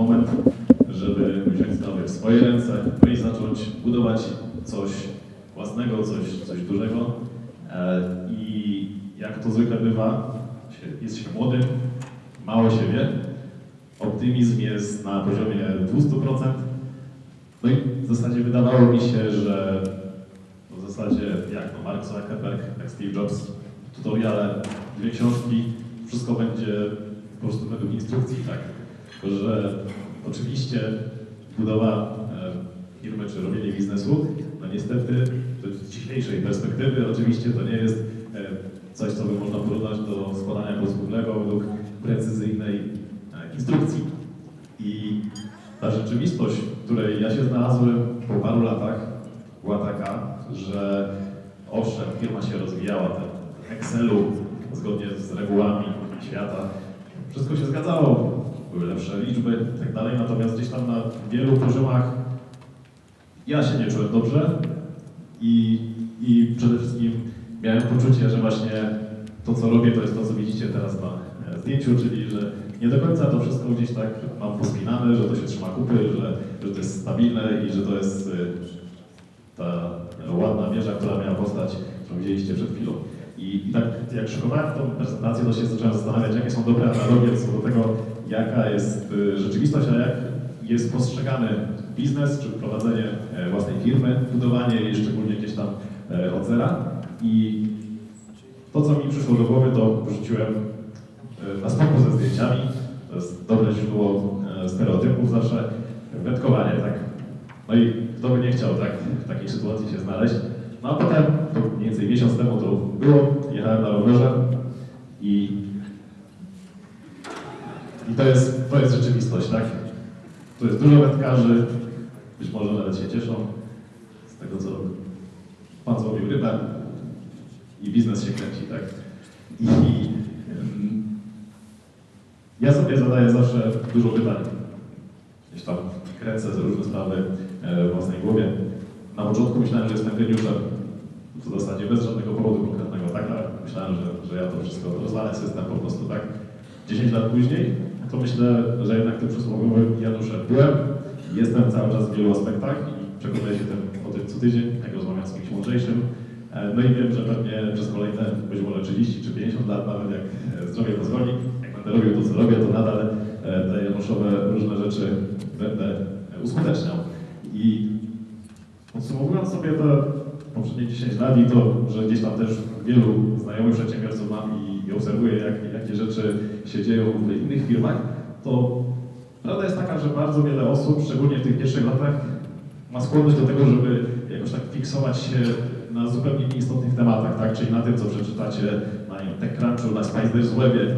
moment, żeby wziąć sprawy w swoje ręce no i zacząć budować coś własnego, coś, coś dużego. E, I jak to zwykle bywa, jest się młodym, mało się wie, optymizm jest na poziomie 200%. No i w zasadzie wydawało mi się, że w zasadzie jak no Mark Zuckerberg, jak Steve Jobs, tutoriale, dwie książki, wszystko będzie po prostu według instrukcji, tak. Tylko, że oczywiście budowa e, firmy czy robienie biznesu, no niestety z dzisiejszej perspektywy oczywiście to nie jest e, coś, co by można porównać do składania klocków Lego według precyzyjnej e, instrukcji. I ta rzeczywistość, w której ja się znalazłem po paru latach, była taka, że owszem, firma się rozwijała, ten Excelu, zgodnie z regułami świata, wszystko się zgadzało, były lepsze liczby i tak dalej, natomiast gdzieś tam na wielu poziomach ja się nie czułem dobrze i, i przede wszystkim miałem poczucie, że właśnie to, co robię, to jest to, co widzicie teraz na e, zdjęciu, czyli że nie do końca to wszystko gdzieś tak mam pospinane, że to się trzyma kupy, że, że to jest stabilne i że to jest y, ta ładna wieża, która miała postać, którą widzieliście przed chwilą. I, I tak jak szykowałem tą prezentację, to się zacząłem zastanawiać, jakie są dobre analogie co do tego, jaka jest y, rzeczywistość, a jak jest postrzegany biznes, czy prowadzenie e, własnej firmy, budowanie jej szczególnie gdzieś tam e, od zera. I to, co mi przyszło do głowy, to wrzuciłem e, na spoko ze zdjęciami. To jest dobre źródło stereotypów zawsze. Wędkowanie, tak. No i kto by nie chciał tak w takiej sytuacji się znaleźć. No a potem, mniej więcej miesiąc temu to było, jechałem na rowerze i, i to, jest, to jest rzeczywistość, tak? Tu jest dużo wędkarzy, być może nawet się cieszą z tego, co pan złowił rybę i biznes się kręci, tak? I em, ja sobie zadaję zawsze dużo pytań. Gdzieś tam kręcę ze różne sprawy e, w własnej głowie. Na początku myślałem, że jestem geniuszem. W zasadzie bez żadnego powodu konkretnego, tak? Ale myślałem, że, że ja to wszystko rozwalę system po prostu, tak? 10 lat później, to myślę, że jednak tym przysłowiowym Januszem byłem. Jestem cały czas w wielu aspektach i przekonuję się tym, o tym co tydzień, jak rozmawiam z kimś mądrzejszym. E, No i wiem, że pewnie przez kolejne być może 30 czy 50 lat, nawet jak e, zdrowie pozwoli, jak będę robił to, co robię, to nadal e, te Januszowe różne rzeczy będę uskuteczniał. I podsumowując sobie te poprzednie 10 lat i to, że gdzieś tam też wielu znajomych przedsiębiorców mam i, i obserwuję, jak, jakie rzeczy się dzieją w innych firmach, to prawda jest taka, że bardzo wiele osób, szczególnie w tych pierwszych latach, ma skłonność do tego, żeby jakoś tak fiksować się na zupełnie nieistotnych tematach, tak? Czyli na tym, co przeczytacie na TechCrunchu, na Spider's Webie, e,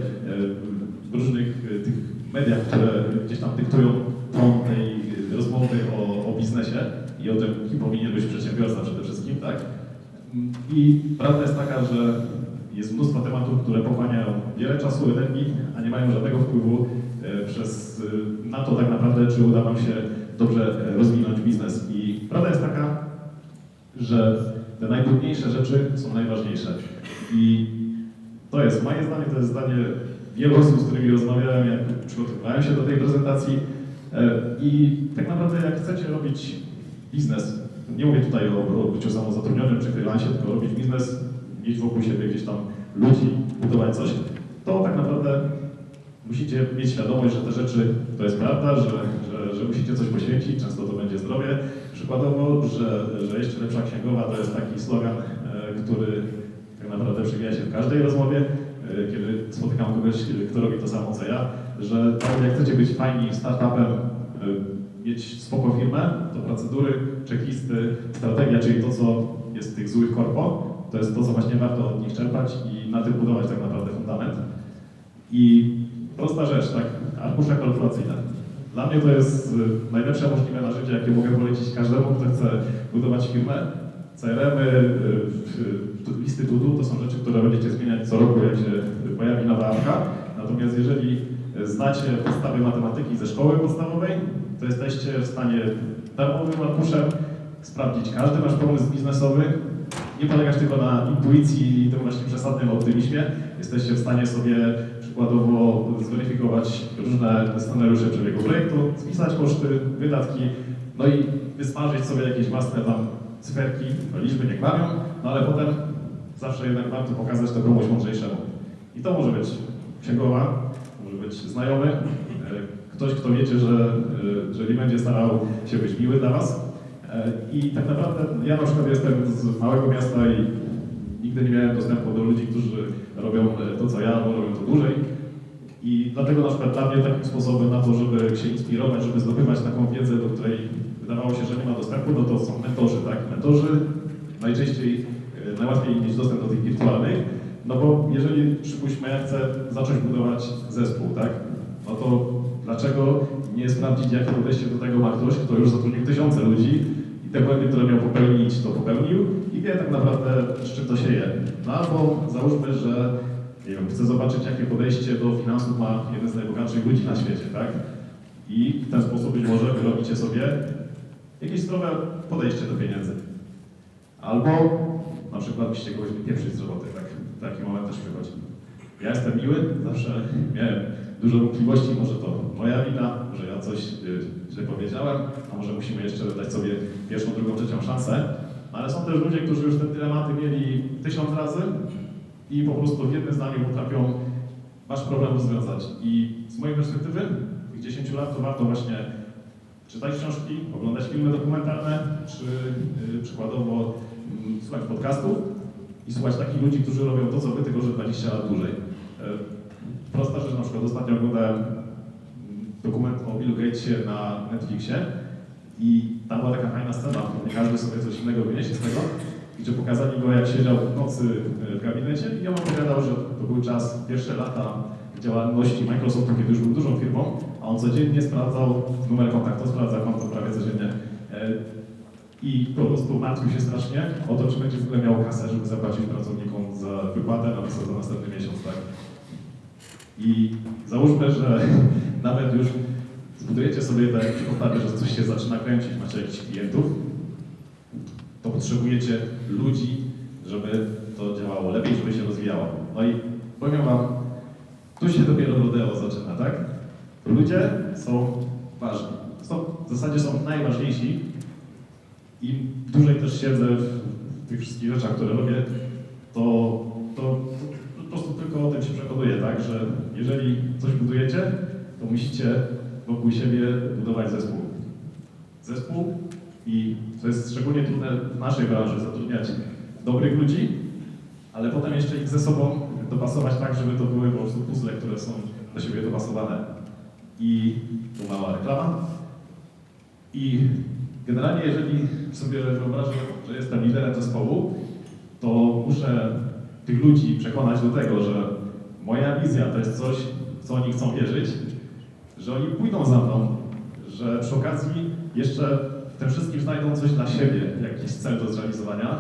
w różnych e, tych mediach, które gdzieś tam dyktują ton tej rozmowy o, o biznesie i o tym, kim powinien być przedsiębiorca przede wszystkim, tak? I prawda jest taka, że jest mnóstwo tematów, które pochłaniają wiele czasu, energii, a nie mają żadnego wpływu e, przez, e, na to tak naprawdę, czy uda Wam się dobrze e, rozwinąć biznes. I prawda jest taka, że te najtrudniejsze rzeczy są najważniejsze. I to jest moje zdanie, to jest zdanie wielu osób, z którymi rozmawiałem, jak przygotowywałem się do tej prezentacji. I tak naprawdę jak chcecie robić biznes, nie mówię tutaj o, o byciu samozatrudnionym czy freelancie, tylko robić biznes, mieć wokół siebie gdzieś tam ludzi, budować coś, to tak naprawdę musicie mieć świadomość, że te rzeczy to jest prawda, że, że, że musicie coś poświęcić, często to będzie zdrowie. Przykładowo, że, że jeszcze lepsza księgowa to jest taki slogan, e, który tak naprawdę przewija się w każdej rozmowie, e, kiedy spotykam kogoś, kto robi to samo co ja, że tak jak chcecie być fajni startupem, e, mieć spoko firmę, to procedury, checklisty, strategia, czyli to, co jest w tych złych korpo, to jest to, co właśnie warto od nich czerpać i na tym budować tak naprawdę fundament. I prosta rzecz, tak? Arkusze kalkulacyjne. Dla mnie to jest y, najlepsze możliwe narzędzie, jakie mogę polecić każdemu, kto chce budować firmę. CRM-y, y, y, instytutu, to są rzeczy, które będziecie zmieniać co roku, jak się pojawi nowa apka. Natomiast jeżeli znacie podstawy matematyki ze szkoły podstawowej, to jesteście w stanie darmowym arkuszem sprawdzić każdy wasz pomysł biznesowy, nie polegać tylko na intuicji i tym właśnie przesadnym optymizmie. Jesteście w stanie sobie przykładowo zweryfikować różne scenariusze przebiegu projektu, spisać koszty, wydatki, no i wysmażyć sobie jakieś własne tam cyferki, no liczby nie kłamią, no ale potem zawsze jednak warto pokazać to komuś mądrzejszemu. I to może być księgowa, być znajomy, e, ktoś, kto wiecie, że, e, że nie będzie starał się być miły dla was. E, I tak naprawdę ja na przykład jestem z małego miasta i nigdy nie miałem dostępu do ludzi, którzy robią to, co ja, albo robią to dłużej. I dlatego na przykład dla mnie takim sposobem na to, żeby się inspirować, żeby zdobywać taką wiedzę, do której wydawało się, że nie ma dostępu, no to są mentorzy, tak? Mentorzy najczęściej, najłatwiej mieć dostęp do tych wirtualnych, no bo jeżeli, przypuśćmy, ja chcę zacząć budować zespół, tak? No to dlaczego nie sprawdzić, jakie podejście do tego ma ktoś, kto już zatrudnił tysiące ludzi i te błędy, które miał popełnić, to popełnił i wie tak naprawdę, z czym to się je. No albo załóżmy, że nie wiem, chcę zobaczyć, jakie podejście do finansów ma jeden z najbogatszych ludzi na świecie, tak? I w ten sposób być może wyrobicie sobie jakieś zdrowe podejście do pieniędzy. Albo na przykład byście kogoś wypieprzyć z roboty, tak? Taki moment też przychodzi. Ja jestem miły, zawsze miałem dużo wątpliwości, może to moja wina, że ja coś y, źle powiedziałem, a może musimy jeszcze dać sobie pierwszą, drugą, trzecią szansę. No, Ale są też ludzie, którzy już te dylematy mieli tysiąc razy i po prostu w jednym zdaniu potrafią wasz problem rozwiązać. I z mojej perspektywy, tych 10 lat, to warto właśnie czytać książki, oglądać filmy dokumentalne, czy y, przykładowo mm, słuchać podcastów i słuchać takich ludzi, którzy robią to, co wy, tylko że 20 lat dłużej. E, Prosta rzecz, na przykład ostatnio oglądałem mm, dokument o Billu Gatesie na Netflixie i tam była taka fajna scena, której każdy sobie coś innego wyniesie z tego, gdzie pokazali go, jak siedział w nocy e, w gabinecie i on opowiadał, że to był czas, pierwsze lata działalności Microsoftu, kiedy już był dużą firmą, a on codziennie sprawdzał numer kontaktu, sprawdzał konto prawie codziennie. I po prostu martwił się strasznie o to, czy będzie w ogóle miał kasę, żeby zapłacić pracownikom za wypłatę na przykład za następny miesiąc, tak? I załóżmy, że nawet już zbudujecie sobie tak podstawy, że coś się zaczyna kręcić, macie jakichś klientów, to potrzebujecie ludzi, żeby to działało lepiej, żeby się rozwijało. No i powiem Wam, tu się dopiero rodeo zaczyna, tak? Ludzie są ważni. Są, w zasadzie są najważniejsi. Im dłużej też siedzę w, tych wszystkich rzeczach, które robię, to, to, to po prostu tylko o tym się przekonuję, tak? Że jeżeli coś budujecie, to musicie wokół siebie budować zespół. Zespół i to jest szczególnie trudne w naszej branży, zatrudniać dobrych ludzi, ale potem jeszcze ich ze sobą dopasować tak, żeby to były po prostu puzzle, które są do siebie dopasowane. I tu mała reklama. I generalnie, jeżeli sobie wyobrażę, że jestem liderem zespołu, to muszę tych ludzi przekonać do tego, że moja wizja to jest coś, w co oni chcą wierzyć, że oni pójdą za mną, że przy okazji jeszcze w tym wszystkim znajdą coś dla siebie, jakiś cel do zrealizowania.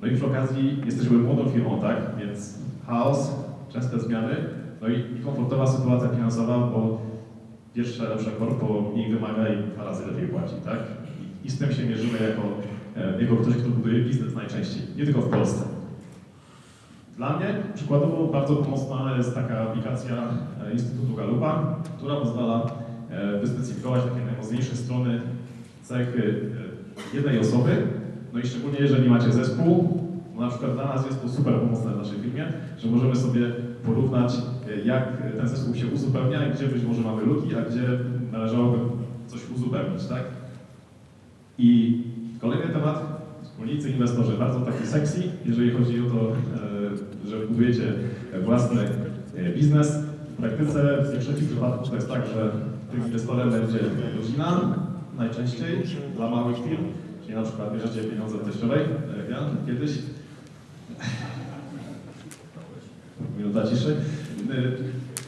No i przy okazji jesteśmy młodą firmą, tak? Więc chaos, częste zmiany, no i komfortowa sytuacja finansowa, bo pierwsze lepsze korpo mniej wymaga i dwa razy lepiej płaci, tak? I, i z tym się mierzymy jako, e, jako ktoś, kto buduje biznes najczęściej, nie tylko w Polsce. Dla mnie przykładowo bardzo pomocna jest taka aplikacja e, Instytutu Galupa, która pozwala e, wyspecyfikować takie najmocniejsze strony cechy jednej osoby. No i szczególnie jeżeli macie zespół, na przykład dla nas jest to super pomocne w naszej firmie, że możemy sobie porównać, e, jak ten zespół się uzupełnia i gdzie być może mamy luki, a gdzie należałoby coś uzupełnić, tak? I kolejny temat, wspólnicy, inwestorzy, bardzo taki sexy, jeżeli chodzi o to, e, że budujecie własny e, biznes. W praktyce w większości przypadków to jest tak, że tym inwestorem będzie rodzina, najczęściej dla małych firm, czyli na przykład bierzecie pieniądze teściowej, jak ja kiedyś. Minuta ciszy. E,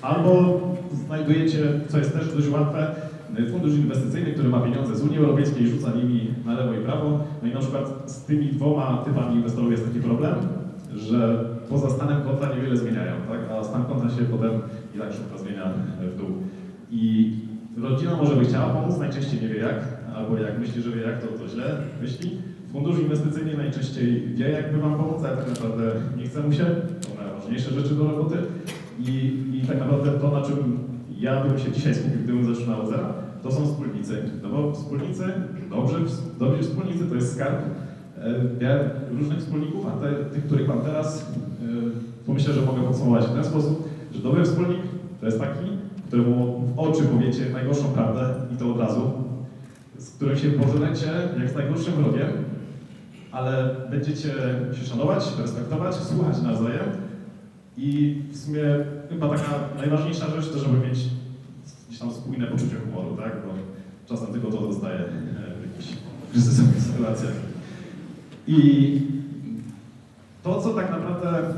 Albo znajdujecie, co jest też dość łatwe, fundusz inwestycyjny, który ma pieniądze z Unii Europejskiej rzuca nimi na lewo i prawo. No i na przykład z tymi dwoma typami inwestorów jest taki problem, że poza stanem konta niewiele zmieniają, tak? a stan konta się potem i tak szybko zmienia w dół. I rodzina może by chciała pomóc, najczęściej nie wie jak, albo jak myśli, że wie jak, to, to źle myśli. Fundusz inwestycyjny najczęściej wie, jakby Wam pomóc, ale tak naprawdę nie chce mu się. To najważniejsze rzeczy do roboty. I, I tak naprawdę to, na czym ja bym się dzisiaj skupił, gdybym zaczynał od zera, to są wspólnicy. No bo wspólnicy, dobrzy, dobrzy wspólnicy to jest skarb e, ja różnych wspólników, a te, tych, których mam teraz, e, pomyślę, że mogę podsumować w ten sposób, że dobry wspólnik to jest taki, któremu w oczy powiecie najgorszą prawdę i to od razu, z którym się pożynecie jak z najgorszym wrogiem, ale będziecie się szanować, respektować, słuchać nawzajem i w sumie chyba taka najważniejsza rzecz to, żeby mieć gdzieś tam spójne poczucie humoru, tak? Bo czasem tylko to dostaje e, w jakichś kryzysowych sytuacjach. I to, co tak naprawdę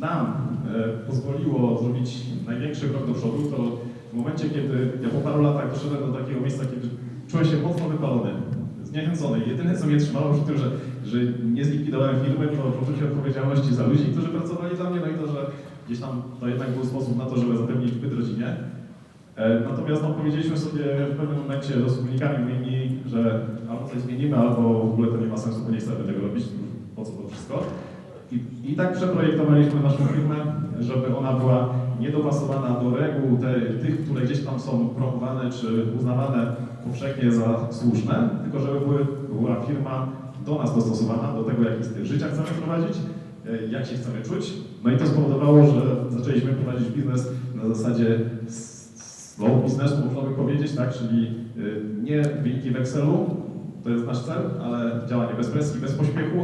nam e, pozwoliło zrobić największy krok do przodu, to w momencie, kiedy ja po paru latach doszedłem do takiego miejsca, kiedy czułem się mocno wypalony, zniechęcony. Jedyne, co mnie trzymało przy tym, że, że nie zlikwidowałem firmy, to poczucie odpowiedzialności za ludzi, którzy pracowali dla mnie, no i to, że gdzieś tam to jednak był sposób na to, żeby zapewnić byt rodzinie. E, Natomiast no, powiedzieliśmy sobie w pewnym momencie z wspólnikami moimi, że albo coś zmienimy, albo w ogóle to nie ma sensu, bo nie chcemy tego robić, po co to wszystko. I, I tak przeprojektowaliśmy naszą firmę, żeby ona była niedopasowana do reguł te, tych, które gdzieś tam są promowane czy uznawane powszechnie za słuszne, tylko żeby były, była firma do nas dostosowana, do tego, jaki styl życia chcemy prowadzić, e, jak się chcemy czuć. No i to spowodowało, że zaczęliśmy prowadzić biznes na zasadzie slow biznesu, można by powiedzieć, tak, czyli y, nie wyniki w Excelu, to jest nasz cel, ale działanie bez presji, bez pośpiechu,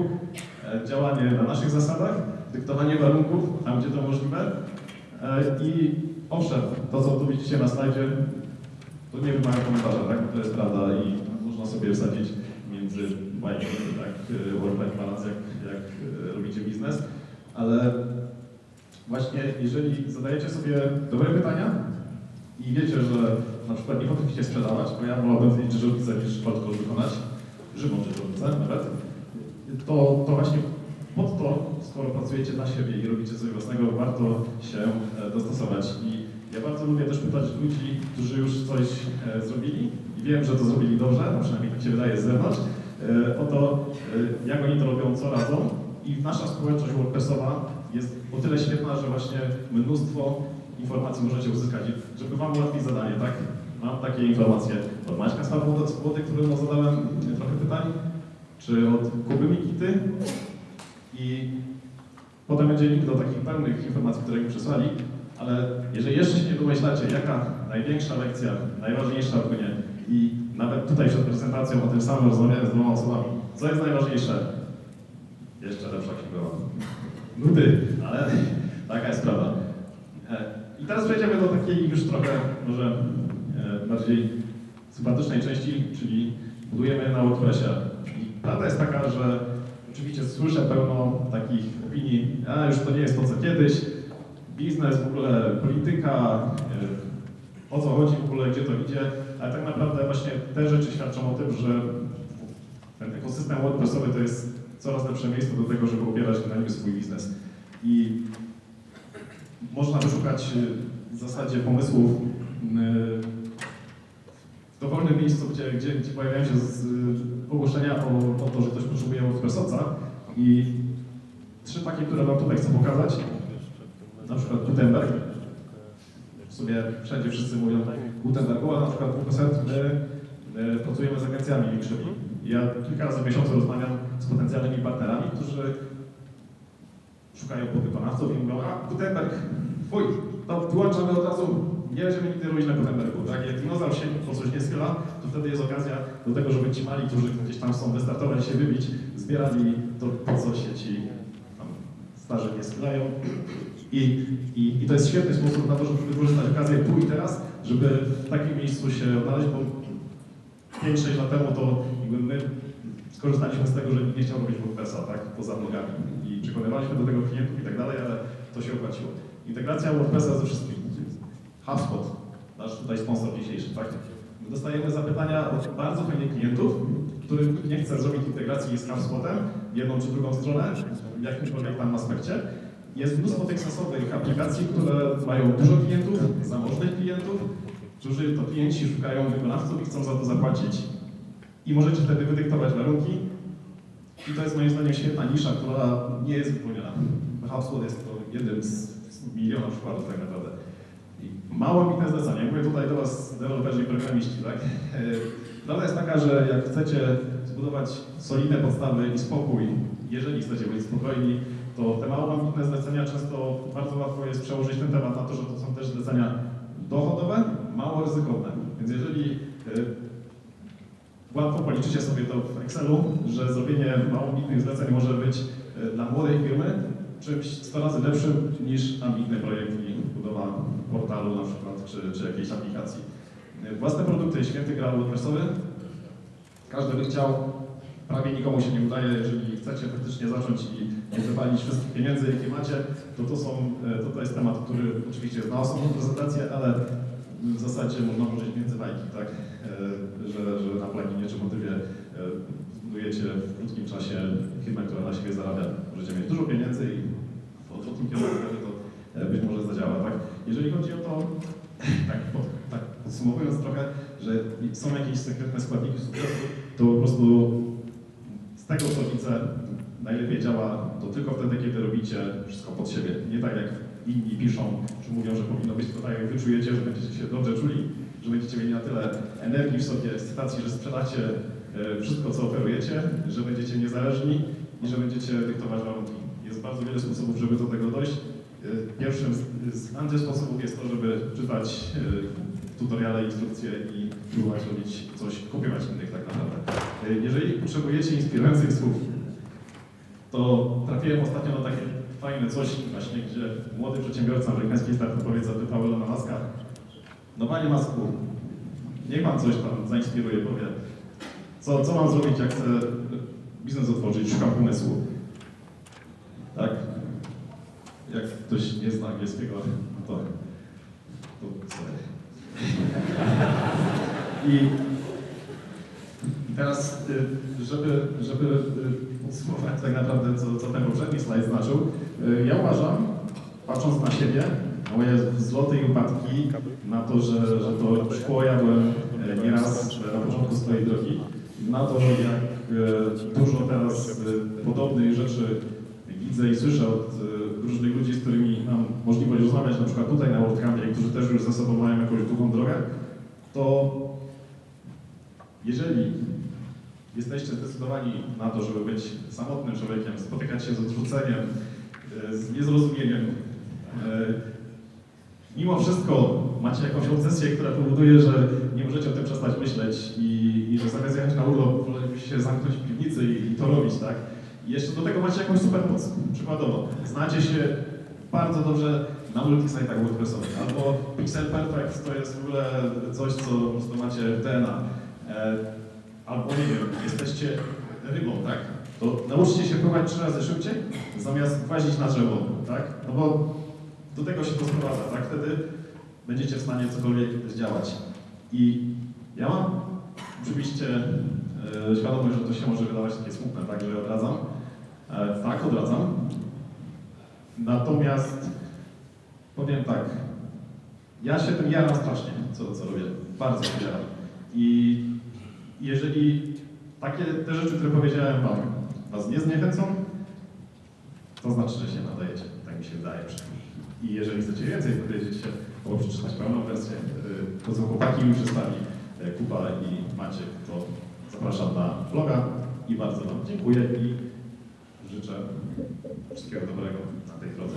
e, działanie na naszych zasadach, dyktowanie warunków tam, gdzie to możliwe. E, I owszem, to co tu widzicie na slajdzie, to nie wymaga komentarza, tak? To jest prawda i można sobie wsadzić między bajki, tak, y, work-life balance, jak, jak y, robicie biznes, ale właśnie jeżeli zadajecie sobie dobre pytania i wiecie, że na przykład nie potraficie sprzedawać, bo ja wolałbym zmienić żywopłotę niż krótko wykonać, żywą żywopłotę nawet, to, to właśnie pod to, skoro pracujecie dla siebie i robicie coś własnego, warto się e, dostosować. I ja bardzo lubię też pytać ludzi, którzy już coś e, zrobili. I wiem, że to zrobili dobrze, a przynajmniej tak się wydaje z zewnątrz, e, o to, e, jak oni to robią, co radzą. I nasza społeczność WordPressowa jest o tyle świetna, że właśnie mnóstwo informacji możecie uzyskać, żeby Wam ułatwić zadanie, tak? Mam takie informacje od Maćka Swobody, któremu zadałem trochę pytań, czy od Kuby Mikity i potem będzie link do takich pełnych informacji, które mi przesłali, ale jeżeli jeszcze się nie domyślacie, jaka największa lekcja, najważniejsza płynie i nawet tutaj przed prezentacją o tym samym rozmawiałem z dwoma osobami, co jest najważniejsze? Jeszcze lepsza księgowa. Nudy, ale taka jest prawda. E, I teraz przejdziemy do takiej już trochę może e, bardziej sympatycznej części, czyli budujemy na WordPressie. I prawda jest taka, że oczywiście słyszę pełno takich opinii, a już to nie jest to co kiedyś, biznes, w ogóle polityka, e, o co chodzi w ogóle, gdzie to idzie, ale tak naprawdę właśnie te rzeczy świadczą o tym, że ten ekosystem WordPressowy to jest coraz lepsze miejsce do tego, żeby opierać na nim swój biznes. I można wyszukać y, w zasadzie pomysłów y, w dowolnym miejscu, gdzie, gdzie, gdzie pojawiają się y, ogłoszenia o, o to, że ktoś potrzebuje WordPressowca i trzy takie, które Wam tutaj chcę pokazać. Na przykład Gutenberg. W sumie wszędzie wszyscy mówią Gutenbergu, a na przykład WordPress my, my pracujemy z agencjami większymi. Ja kilka razy w miesiącu rozmawiam z potencjalnymi partnerami, którzy szukają podwykonawców i mówią, a Gutenberg, fuj, to wyłączamy od razu, nie będziemy nigdy robić na Gutenbergu. Tak? Jak dinozaur się po coś nie schyla, to wtedy jest okazja do tego, żeby ci mali, którzy gdzieś tam są wystartowali się wybić, zbierali to, po co się ci starzy nie schylają. I, i, I to jest świetny sposób na to, żeby wykorzystać okazję tu i teraz, żeby w takim miejscu się odnaleźć, bo 5-6 lat temu to jakby my skorzystaliśmy z tego, że nie chciał robić WordPressa, tak, poza blogami i przekonywaliśmy do tego klientów i tak dalej, ale to się opłaciło. Integracja WordPressa ze wszystkim. HubSpot, nasz tutaj sponsor dzisiejszy, tak. My dostajemy zapytania od bardzo fajnych klientów który nie chce zrobić integracji z HubSpotem w jedną czy drugą stronę, w jakimkolwiek tam aspekcie. Jest mnóstwo tych sensowych aplikacji, które mają dużo klientów, zamożnych klientów, którzy to klienci szukają wykonawców i chcą za to zapłacić. I możecie wtedy wydyktować warunki. I to jest moim zdaniem świetna nisza, która nie jest wypełniona. HubSpot jest to jednym z miliona przykładów tak naprawdę. I mało ambitne zlecenie. Mówię tutaj do Was, deweloperzy i programiści, tak? Prawda jest taka, że jak chcecie zbudować solidne podstawy i spokój, jeżeli chcecie być spokojni, to te ambitne zlecenia często bardzo łatwo jest przełożyć ten temat na to, że to są też zlecenia dochodowe, mało ryzykowne. Więc jeżeli e, łatwo policzycie sobie to w Excelu, że zrobienie mało ambitnych zleceń może być e, dla młodej firmy czymś 100 razy lepszym niż ambitny projekt i budowa portalu na przykład, czy, czy jakiejś aplikacji. E, Własne produkty, święty graal WordPressowy. Każdy by chciał, prawie nikomu się nie udaje, jeżeli chcecie faktycznie zacząć i nie wywalić wszystkich pieniędzy, jakie macie, to to, są, e, to, to jest temat, który oczywiście jest na osobną prezentację, ale w zasadzie można włożyć między bajki, tak? E, Że, że na pluginie czy motywie e, zbudujecie w krótkim czasie firmę, która na siebie zarabia. Możecie mieć dużo pieniędzy i w odwrotnym kierunku to być może zadziała, tak? Jeżeli chodzi o to, tak, pod, tak podsumowując trochę, że są jakieś sekretne składniki sukcesu, to po prostu tego co widzę, najlepiej działa to tylko wtedy, kiedy robicie wszystko pod siebie. Nie tak jak inni piszą, czy mówią, że powinno być tylko tak, jak wy czujecie, że będziecie się dobrze czuli, że będziecie mieli na tyle energii w sobie, ekscytacji, że sprzedacie e, wszystko, co oferujecie, że będziecie niezależni i że będziecie dyktować warunki. Jest bardzo wiele sposobów, żeby do tego dojść. E, Pierwszym z, z antysposobów jest to, żeby czytać e, tutoriale, instrukcje i próbować robić coś, kopiować innych tak naprawdę. E, Jeżeli potrzebujecie inspirujących słów, to trafiłem ostatnio na takie fajne coś właśnie, gdzie młody przedsiębiorca amerykański startupowiec zapytał Elona Muska, no panie Masku, niech pan coś tam zainspiruje, powie, co, co mam zrobić, jak chcę biznes otworzyć, szukam pomysłu. Tak? Jak ktoś nie zna angielskiego, to, to sorry. I teraz, y, żeby, żeby y, podsumować tak naprawdę, co, co ten poprzedni slajd znaczył, y, ja uważam, patrząc na siebie, na moje wzloty i upadki, na to, że, że to szkło jadłem nieraz na początku swojej drogi, na to, jak dużo teraz podobnych rzeczy widzę i słyszę od różnych ludzi, z którymi mam możliwość rozmawiać, na przykład tutaj na WordCampie, którzy też już ze sobą mają jakąś długą drogę, to jeżeli jesteście zdecydowani na to, żeby być samotnym człowiekiem, spotykać się z odrzuceniem, e, z niezrozumieniem, e, mimo wszystko macie jakąś obsesję, która powoduje, że nie możecie o tym przestać myśleć i, i że zamiast jechać na urlop, wolelibyście się zamknąć w piwnicy i, i to robić, tak? I jeszcze do tego macie jakąś supermoc. Przykładowo, znacie się bardzo dobrze na multisite'ach WordPressowych, albo Pixel Perfect to jest w ogóle coś, co po prostu macie w DNA. Albo nie wiem, jesteście rybą, tak? To nauczcie się pływać trzy razy szybciej, zamiast włazić na drzewo, tak? No bo do tego się to sprowadza, tak? Wtedy będziecie w stanie cokolwiek zdziałać. I ja mam oczywiście e, świadomość, że to się może wydawać takie smutne, tak, że odradzam. E, tak, odradzam. Natomiast powiem tak, ja się tym jaram strasznie, co, co robię. Bardzo się jaram. I jeżeli takie te rzeczy, które powiedziałem Wam, Was nie zniechęcą, to znaczy, że się nadajecie. Tak mi się wydaje przynajmniej. I jeżeli chcecie więcej dowiedzieć się albo przeczytać pełną wersję, y, to co chłopaki mi przystali, y, Kuba i Maciek, to zapraszam na bloga i bardzo Wam dziękuję i życzę wszystkiego dobrego na tej drodze.